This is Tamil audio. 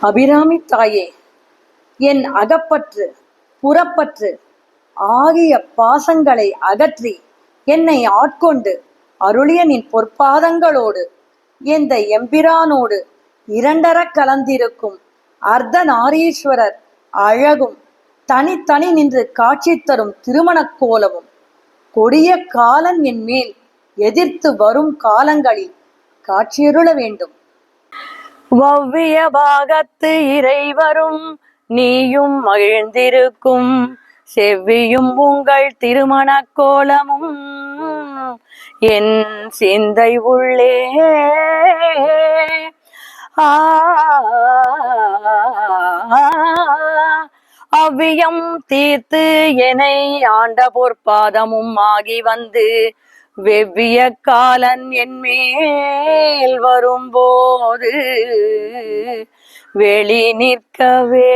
அபிராமி தாயே என் அகப்பற்று புறப்பற்று ஆகிய பாசங்களை அகற்றி என்னை ஆட்கொண்டு அருளிய நின் பொற்பாதங்களோடு எந்த எம்பிரானோடு இரண்டரக் கலந்திருக்கும் அர்த்தநாரீஸ்வரர் அழகும் தனித்தனி நின்று காட்சி தரும் திருமணக் கோலமும் கொடிய காலன் என் மேல் எதிர்த்து வரும் காலங்களில் காட்சியருள வேண்டும். வவ்விய பாகத்து இறைவரும் நீயும் மகிழ்ந்திருக்கும். செவ்வியும் உங்கள் திருமண கோலமும் என் சிந்தை உள்ளே. அவ்வியம் தீர்த்து என்னை ஆண்ட பொற்பாதமும் ஆகி வந்து வெவ்விய காலன் என் மேல் வரும்போது வெளி நிற்கவே